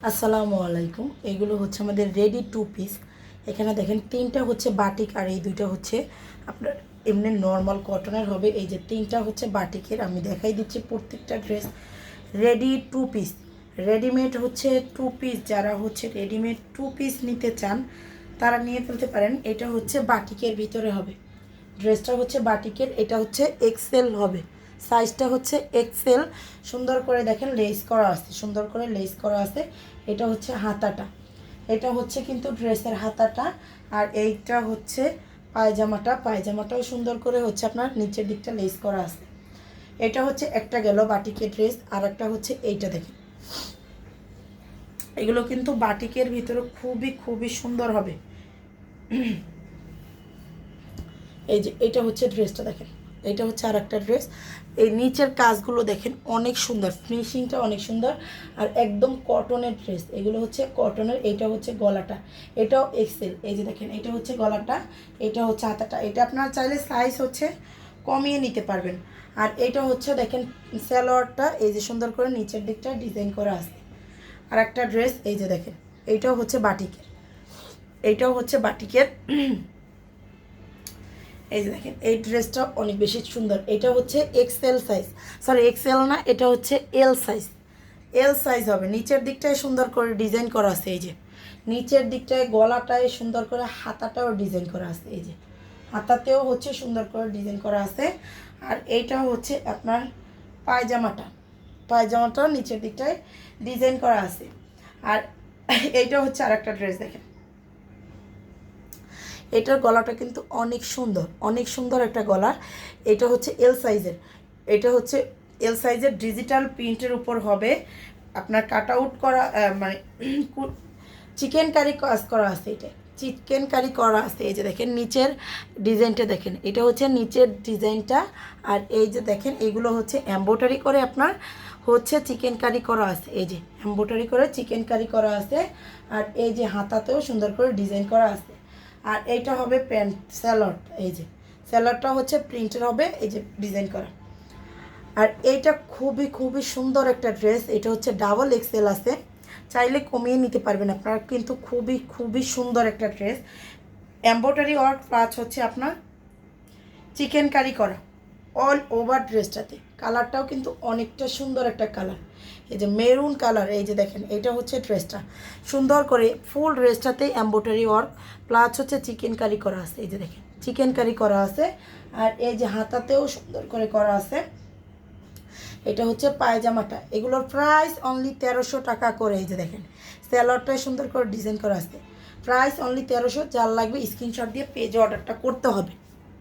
আসসালামু আলাইকুম। এগুলো হচ্ছে আমাদের রেডি টু পিস। এখানে দেখেন তিনটা হচ্ছে বাটিক আর এই দুইটা হচ্ছে আপনার এমনি নর্মাল কটনের হবে। এই যে তিনটা হচ্ছে বাটিকের। আমি দেখাই দিচ্ছি প্রত্যেকটা dress. Ready two piece. Readymade হচ্ছে টু পিস। যারা হচ্ছে রেডিমেড টু পিস নিতে চান, তারা নিয়ে ফেলতে পারেন। এটা হচ্ছে বাটিকের ভিতরে হবে। ড্রেসটা হচ্ছে বাটিকের। এটা হচ্ছে এক্সেল হবে। সাইজটা হচ্ছে এক্সেল সুন্দর করে দেখেন লেস করা আছে, সুন্দর করে লেস করা আছে। এটা হচ্ছে হাতাটা। এটা হচ্ছে কিন্তু ড্রেসের হাতাটা। আর এইটা হচ্ছে পায়জামাটা। পায়জামাটাও সুন্দর করে হচ্ছে আপনার নিচের দিকটা লেস করা আছে। এটা হচ্ছে একটা গেল বাটিকের ড্রেস আর একটা হচ্ছে এইটা দেখেন। এগুলো কিন্তু বাটিকের ভিতরে খুবই খুবই সুন্দর হবে। এই যে, এটা হচ্ছে ড্রেসটা দেখেন। এটা হচ্ছে আর একটা ড্রেস। এই নিচের কাজগুলো দেখেন, অনেক সুন্দর। ফিনিশিংটা অনেক সুন্দর। আর একদম কটনের ড্রেস। এগুলো হচ্ছে কটনের, এটা হচ্ছে গলাটা। এটাও এক্সেল। এই যে দেখেন, এটা হচ্ছে গলাটা, এটা হচ্ছে হাতাটা। এটা আপনার চাইলে সাইজ হচ্ছে কমিয়ে নিতে পারবেন। আর এটা হচ্ছে দেখেন স্যালোয়ারটা এই যে সুন্দর করে নিচের দিকটা ডিজাইন করা আছে। আর একটা ড্রেস, এই যে দেখেন এইটাও হচ্ছে বাটিকের। এইটাও হচ্ছে বাটিকের। এই যে দেখেন, এই ড্রেসটা অনেক বেশি সুন্দর। এটা হচ্ছে এক্সেল সাইজ সরি এক্সেল না, এটা হচ্ছে এল সাইজ এল সাইজ হবে। নিচের দিকটায় সুন্দর করে ডিজাইন করা আছে এই যে। নিচের দিকটায় গলাটায় সুন্দর করে হাতাটাও ডিজাইন করা আছে এই যে। হাতাতেও হচ্ছে সুন্দর করে ডিজাইন করা আছে। আর এইটা হচ্ছে আপনার পায়জামাটা। পায়জামাটাও নিচের দিকটায় ডিজাইন করা আছে। আর এইটা হচ্ছে আর একটা ড্রেস দেখেন। এটার গলাটা কিন্তু অনেক সুন্দর অনেক সুন্দর একটা গলা এটা হচ্ছে এল সাইজের এটা হচ্ছে এল সাইজের ডিজিটাল প্রিন্টের উপর হবে। আপনার কাট আউট করা মানে চিকেন কারি কাজ করা আছে এটা। চিকেন কারি করা আছে। এই যে দেখেন নিচের ডিজাইনটা দেখেন। এটা হচ্ছে নিচের ডিজাইনটা আর এই যে দেখেন, এগুলো হচ্ছে এম্ব্রয়ডারি করে আপনার হচ্ছে চিকেন কারি করা আছে। এই যে এম্ব্রয়ডারি করে চিকেন কারি করা আছে। আর এই যে হাতাতেও সুন্দর করে ডিজাইন করা আছে। আর এইটা হবে প্যান্ট স্যালাড এই যে। স্যালাডটা হচ্ছে প্রিন্টের হবে, এই যে ডিজাইন করা। আর এইটা খুবই খুবই সুন্দর একটা ড্রেস, এটা হচ্ছে ডাবল এক্সেল আছে। চাইলে কমিয়ে নিতে পারবেন আপনার, কিন্তু খুবই খুবই সুন্দর একটা ড্রেস। এম্ব্রয়ডারি ওয়ার্ক, প্লাস হচ্ছে আপনার চিকেন কারি করা। অল ওভার ড্রেসটাতে। কালারটাও কিন্তু অনেকটা সুন্দর একটা কালার। এই যে মেরুন কালার, এই যে দেখেন, এটা হচ্ছে ড্রেসটা। সুন্দর করে ফুল ড্রেসটাতে এম্ব্রয়ডারি ওয়ার্ক, প্লাস হচ্ছে চিকেন কারি করা আছে। এই যে দেখেন, চিকেন কারি করা আছে, আর এই যে হাতাতেও সুন্দর করে করা আছে। এটা হচ্ছে পায়জামাটা। এগুলোর প্রাইস অনলি তেরোশো টাকা করে, এই যে দেখেন। স্যালোয়ারটাই সুন্দর করে ডিজাইন করা আছে। প্রাইস অনলি তেরোশো, যার লাগবে স্ক্রিনশট দিয়ে পেজে অর্ডারটা করতে হবে।